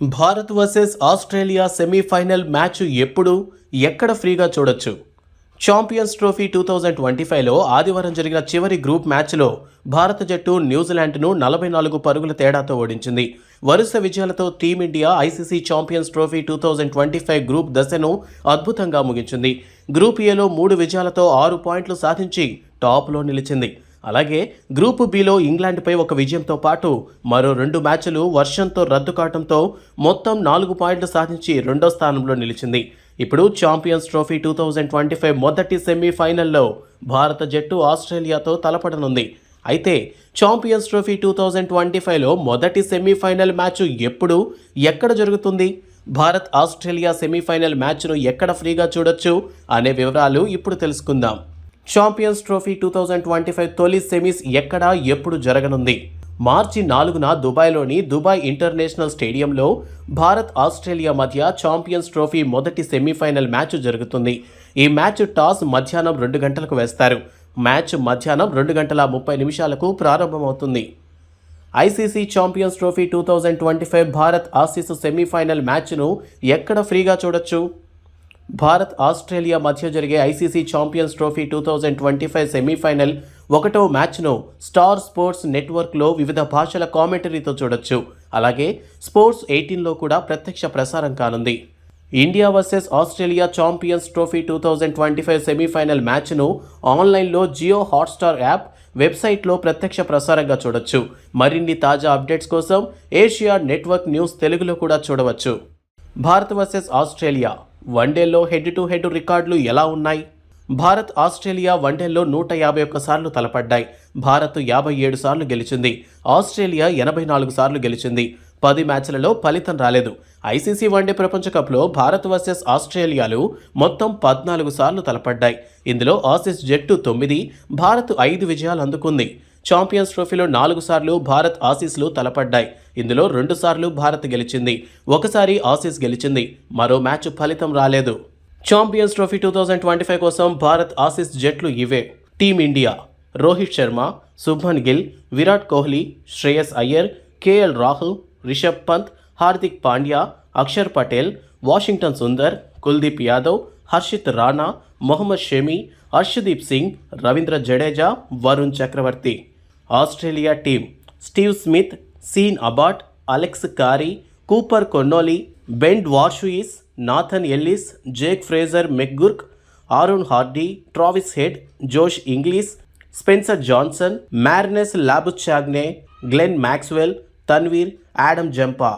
Bharat versus Australia semifinal match ఎప్పుడు? ఎక్కడ ఫ్రీగా చూడొచ్చు? Champions trophy two thousand twenty ఫైవ్లో ఆదివారం జరిగిన చివరి గ్రూప్ మ్యాచ్లో భారత జట్టు న్యూజిలాండ్ను నలభై నాలుగు పరుగుల తేడాతో ఓడించింది. వరుస విజయాలతో team India ICC champions trophy two thousand twenty five group దశను అద్భుతంగా ముగించింది. గ్రూప్ ఏలో మూడు విజయాలతో ఆరు పాయింట్లు సాధించి టాప్లో నిలిచింది. అలాగే గ్రూపు బిలో ఇంగ్లాండ్పై ఒక విజయంతో పాటు మరో రెండు మ్యాచ్లు వర్షంతో రద్దు కావడంతో మొత్తం నాలుగు పాయింట్లు సాధించి రెండో స్థానంలో నిలిచింది. ఇప్పుడు champions trophy two thousand twenty five మొదటి సెమీఫైనల్లో భారత జట్టు ఆస్ట్రేలియాతో తలపడనుంది. అయితే champions trophy two thousand twenty ఫైవ్లో మొదటి సెమీఫైనల్ మ్యాచ్ ఎప్పుడు ఎక్కడ జరుగుతుంది? భారత్ ఆస్ట్రేలియా సెమీఫైనల్ మ్యాచ్ను ఎక్కడ ఫ్రీగా చూడొచ్చు? అనే వివరాలు ఇప్పుడు తెలుసుకుందాం. Champions trophy two thousand twenty five తొలి సెమీస్ ఎక్కడ ఎప్పుడు జరగనుంది. మార్చి నాలుగున దుబాయ్లోని దుబాయ్ ఇంటర్నేషనల్ స్టేడియంలో భారత్ ఆస్ట్రేలియా మధ్య ఛాంపియన్స్ ట్రోఫీ మొదటి సెమీఫైనల్ మ్యాచ్ జరుగుతుంది. ఈ మ్యాచ్ టాస్ మధ్యాహ్నం రెండు గంటలకు వేస్తారు. మ్యాచ్ మధ్యాహ్నం రెండు గంటల ముప్పై నిమిషాలకు ప్రారంభమవుతుంది. ICC champions trophy two thousand twenty five Bharat Aussies semifinal మ్యాచ్ను ఎక్కడ ఫ్రీగా చూడొచ్చు? భారత్ ఆస్ట్రేలియా మధ్య జరిగే ICC champions trophy two thousand twenty five semifinal ఒకటో మ్యాచ్ను స్టార్ స్పోర్ట్స్ నెట్వర్క్లో వివిధ భాషల కామెంటరీతో చూడొచ్చు. అలాగే స్పోర్ట్స్ ఎయిటీన్లో కూడా ప్రత్యక్ష ప్రసారం కానుంది. India versus Australia champions trophy two thousand twenty five semifinal మ్యాచ్ను ఆన్లైన్లో జియో హాట్స్టార్ యాప్ వెబ్సైట్లో ప్రత్యక్ష ప్రసారంగా చూడొచ్చు. మరిన్ని తాజా అప్డేట్స్ కోసం ఏషియా నెట్వర్క్ న్యూస్ తెలుగులో కూడా చూడవచ్చు. భారత్ వర్సెస్ ఆస్ట్రేలియా వన్డేలో హెడ్ టు హెడ్ రికార్డులు ఎలా ఉన్నాయి? భారత్ ఆస్ట్రేలియా వన్డేల్లో నూట యాభై ఒక్క సార్లు తలపడ్డాయి. భారత్ యాభై ఏడు సార్లు గెలిచింది. ఆస్ట్రేలియా ఎనభై నాలుగు సార్లు గెలిచింది. పది మ్యాచ్లలో ఫలితం రాలేదు. ఐసీసీ వన్డే ప్రపంచ కప్లో భారత్ వర్సెస్ ఆస్ట్రేలియాలు మొత్తం పద్నాలుగు సార్లు తలపడ్డాయి. ఇందులో ఆసీస్ జట్టు తొమ్మిది భారత్ ఐదు విజయాలు అందుకుంది. ఛాంపియన్స్ ట్రోఫీలో నాలుగు సార్లు భారత్ ఆసీస్లు తలపడ్డాయి. ఇందులో రెండు సార్లు భారత్ గెలిచింది. ఒకసారి ఆసీస్ గెలిచింది. మరో మ్యాచ్ ఫలితం రాలేదు. Champions trophy two thousand twenty five కోసం భారత్ ఆసీస్ జట్లు ఇవే. Team India Rohit Sharma Shubman Gill Virat Kohli Shreyas Iyer KL Rahul Rishabh Pant Hardik Pandya Axar Patel Washington Sundar Kuldeep Yadav Harshit Rana Mohammed Shami Harshdeep Singh Ravindra Jadeja Varun Chakravarthy. Australia team. Steve Smith Sean Abbott Alex Carey Cooper Connolly Ben Dwarshuis Nathan Ellis Jake Fraser McGurk Aaron Hardie Travis Head Josh Inglis Spencer Johnson Marnus Labuschagne Glenn Maxwell Tanveer Adam Zampa.